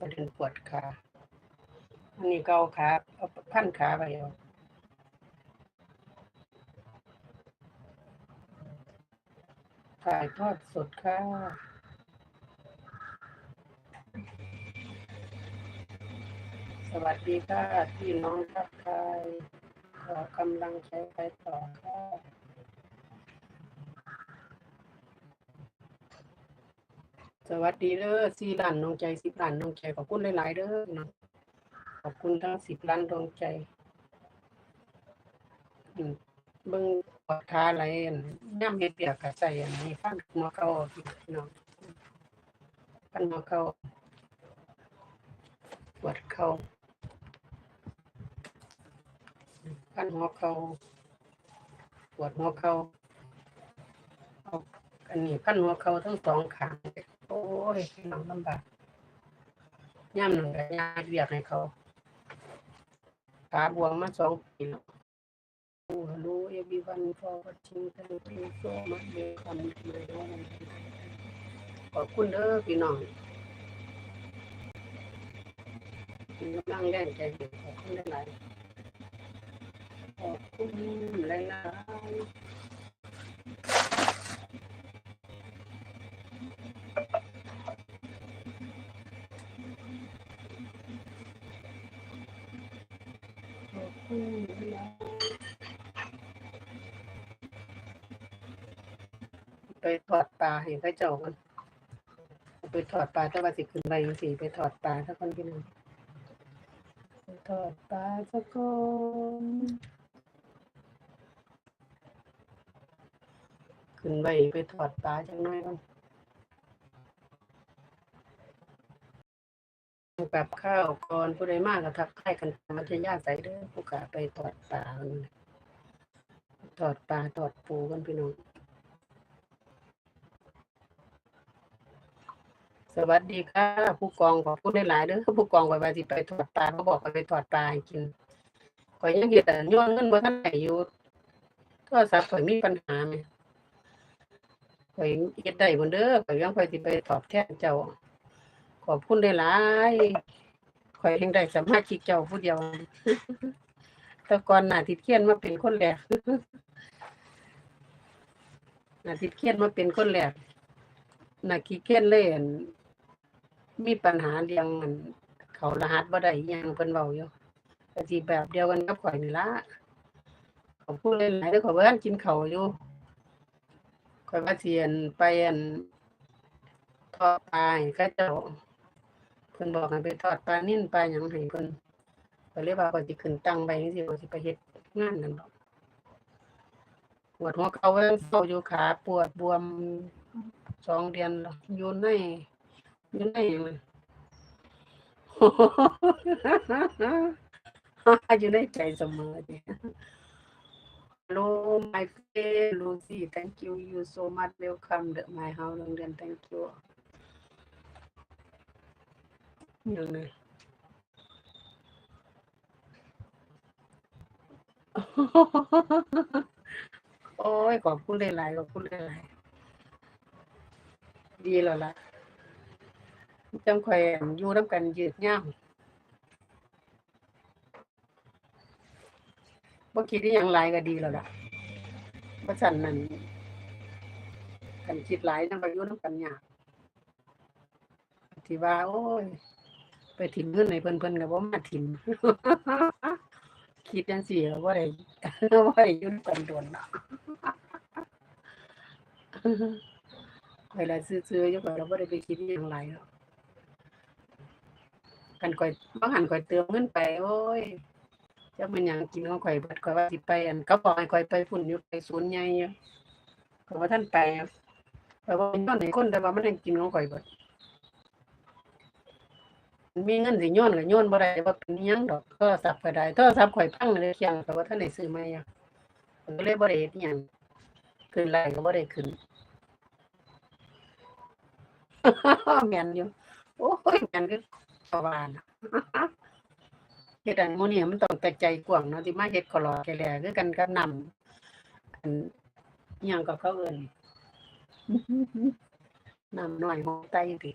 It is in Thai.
ประเด็นปวดขาอันนี้ก็เอาขาเอาพันขาไปเอาถ่ายทอดสดค่ะสวัสดีค่ะพี่น้องทักทายขอกำลังใจไปต่อค่ะ สวัสดีเด้อสี่ล้านดวงใจสิบล้านดวงใจขอบคุณหลาย ๆเด้อน้องขอบคุณทั้งสิบล้านดวงใจเบิ่งปวดขาไหลอันย่ำเฮ็ดเปียกกะใส่อันนี้ฟันหัวเข่าพี่น้องฟันหัวเข่าปวดเข่าฟันหัวเข่าปวดหัวเข่าเอาอันนี้ฟันหัวเข่าทั้งสองข้าง ยพี่น้องลำบากย่ำหนึ่งกับยาเรียกให้เขาขาบวมมาสองปีแล้วโอ้ฮัลโหลเอวีวันฟอร์วัชิงตันทูโซมัดเบคัมเลยขอบคุณเด้อพี่น้องกำลังแรงใจดีขอบคุณหลายขอบคุณหลายๆ ไปถอดปลาให้พระเจ้ากันไปถอดปลาถ้าว่าสิขึ้นไปสิไปถอดปลาถ้าคนที่หนึ่งไปถอดปลาสักคนขึ้นไปไปถอดปลาจังน้อยกัน กับข้าวก่อนผู้ใดมากก็ทักทายกันมัธยาใส่เด้อผู้กะไปถอดปลากันถอดปลาถอดปูกันพี่น้องสวัสดีค่ะ ผู้กองขอพูดได้หลายเด้อผู้กองไว้ว่าสิไปถอดปลาเขาบอกไปถอดปลากินข่อยยังเฮ็ดแต่ย้อนเงินบ่ทันได้อยู่โทรศัพท์ข่อยมีปัญหาไหมข่อยเฮ็ดได้บ่เด้อข่อยยังข่อยสิไปตอบแทนเจ้า อบคุณได้หลายข่อยยังได้สามาชิกเจ้าผู้เดียว แต่ก่อนหน้าทิดเขียนมาเป็นคนแรกหน้าทิดเขียนมาเป็นคนแรกหนักขี้เกียจเล่นมีปัญหาเรื่องอันเขารหัสบ่ได้ยังเพิ่นเว้าอยู่ก็สิแบบเดียวกันกับข่อยนี่ละขอพูดหลายต้อขอยบ่ทันกินเขาอยู่ข่อยว่าเสิอั่นไปอั่นทอดปลาให้เจ้า พิ่นบอกให้ไปทอดปลานิ่นปลาหยังให้เพิ่นก็เลยว่าข่อยสิขึ้นตั้งไปจังซี่ข่อยสิไปเฮ็ดงานนั่นดอกปวดหัวเข่าเศร้าอยู่ขาปวดบวมสองเดือนแล้วอยู่ในอยู่ในหยังเลยอยู่ในใจเสมอเนี่ย Hello my friend Lucy thank you you so much welcome to my house โรงเรียน thank you ยังไงโอ้ยขอบคุณหลายๆขอบคุณหลายๆดีแล้วล่ะจังข่อยอยู่นํกันยืดยาวบ่คิดอีหยังหลายก็ดีแล้วล่ะบ่ซั่นนั่นกันคิดหลายจังไปอยู่นํกันยากที่ว่า โอ้ย ไปถิ่มเพิ่อนให้เพิ่อนเพิ่อนก็บ่มาถิ่มคิดจังซี่ก็บ่ได้บ่ได้อยู่นำกันโดนเวลาซื่อๆอยู่ก็เราบ่ได้ไปคิดอหยังหลายหรอกกันข่อยบางหันข่อยเติมเงินไป โอ้ยจักมันหยังกินของข่อยเบิดข่อยว่าสิไปอันเขาบอกให้ข่อยไปพุ่นอยู่ไปศูนย์ใหญ่อยู่ข่อยว่าท่านไปข่อยว่าย้อนให้คนแต่ว่ามันยังกินของข่อยเบิด มีเงินสิย้อนก็ย้อนบ่ได้ว่าเป็นหยังดอกโทรศัพท์ก็ได้โทรศัพท์ข่อยพังเลยเคียงข่ว่าท่านได้ซื้อใหม่อะข่อยก็เลยบ่ได้เฮ็ดหยังขึ้นไลน์ก็บ่ได้ขึ้น แม่นอยู่โอ้ยแม่นคือชาวบ้านน่ะเฮ็ดอันหมู่นี้มันต้องแต่ใจกว้างเนาะที่มาเฮ็ดขอรอแก่แลคือกันกับนำอันอิหยังก็เขาเอิ้น น้ำน้อยหอมไตติ